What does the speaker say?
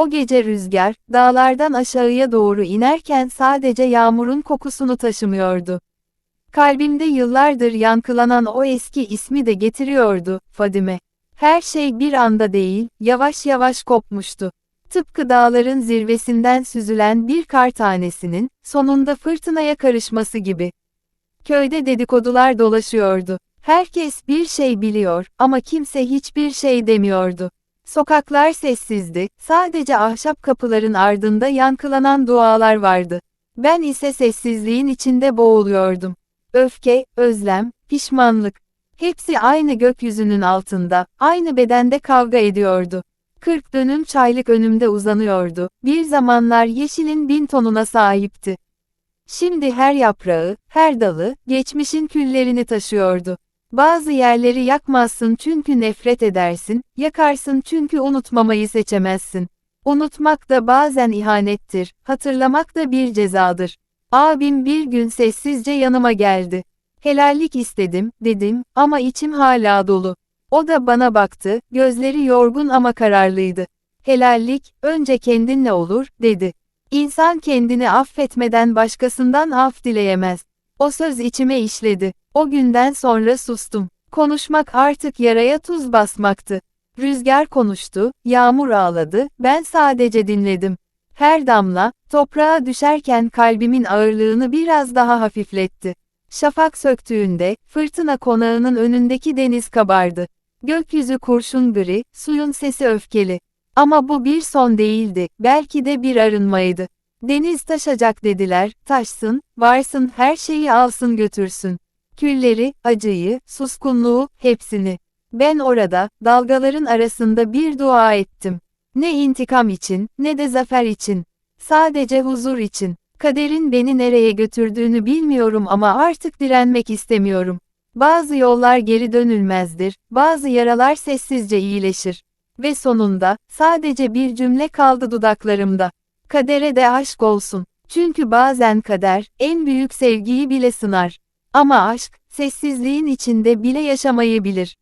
O gece rüzgar, dağlardan aşağıya doğru inerken sadece yağmurun kokusunu taşımıyordu. Kalbimde yıllardır yankılanan o eski ismi de getiriyordu, Fadime. Her şey bir anda değil, yavaş yavaş kopmuştu. Tıpkı dağların zirvesinden süzülen bir kar tanesinin, sonunda fırtınaya karışması gibi. Köyde dedikodular dolaşıyordu. Herkes bir şey biliyor ama kimse hiçbir şey demiyordu. Sokaklar sessizdi, sadece ahşap kapıların ardında yankılanan dualar vardı. Ben ise sessizliğin içinde boğuluyordum. Öfke, özlem, pişmanlık. Hepsi aynı gökyüzünün altında, aynı bedende kavga ediyordu. Kırk dönüm çaylık önümde uzanıyordu. Bir zamanlar yeşilin bin tonuna sahipti. Şimdi her yaprağı, her dalı, geçmişin küllerini taşıyordu. Bazı yerleri yakmazsın çünkü nefret edersin, yakarsın çünkü unutmamayı seçemezsin. Unutmak da bazen ihanettir, hatırlamak da bir cezadır. Abim bir gün sessizce yanıma geldi. Helallik istedim, dedim, ama içim hala dolu. O da bana baktı, gözleri yorgun ama kararlıydı. Helallik, önce kendinle olur, dedi. İnsan kendini affetmeden başkasından af dileyemez. O söz içime işledi. O günden sonra sustum. Konuşmak artık yaraya tuz basmaktı. Rüzgar konuştu, yağmur ağladı, ben sadece dinledim. Her damla, toprağa düşerken kalbimin ağırlığını biraz daha hafifletti. Şafak söktüğünde, fırtına konağının önündeki deniz kabardı. Gökyüzü kurşun gri, suyun sesi öfkeli. Ama bu bir son değildi, belki de bir arınmaydı. Deniz taşacak dediler, taşsın, varsın her şeyi alsın götürsün. Külleri, acıyı, suskunluğu, hepsini. Ben orada, dalgaların arasında bir dua ettim. Ne intikam için, ne de zafer için. Sadece huzur için. Kaderin beni nereye götürdüğünü bilmiyorum ama artık direnmek istemiyorum. Bazı yollar geri dönülmezdir, bazı yaralar sessizce iyileşir. Ve sonunda, sadece bir cümle kaldı dudaklarımda. Kadere de aşk olsun. Çünkü bazen kader, en büyük sevgiyi bile sınar. Ama aşk, sessizliğin içinde bile yaşamayı bilir.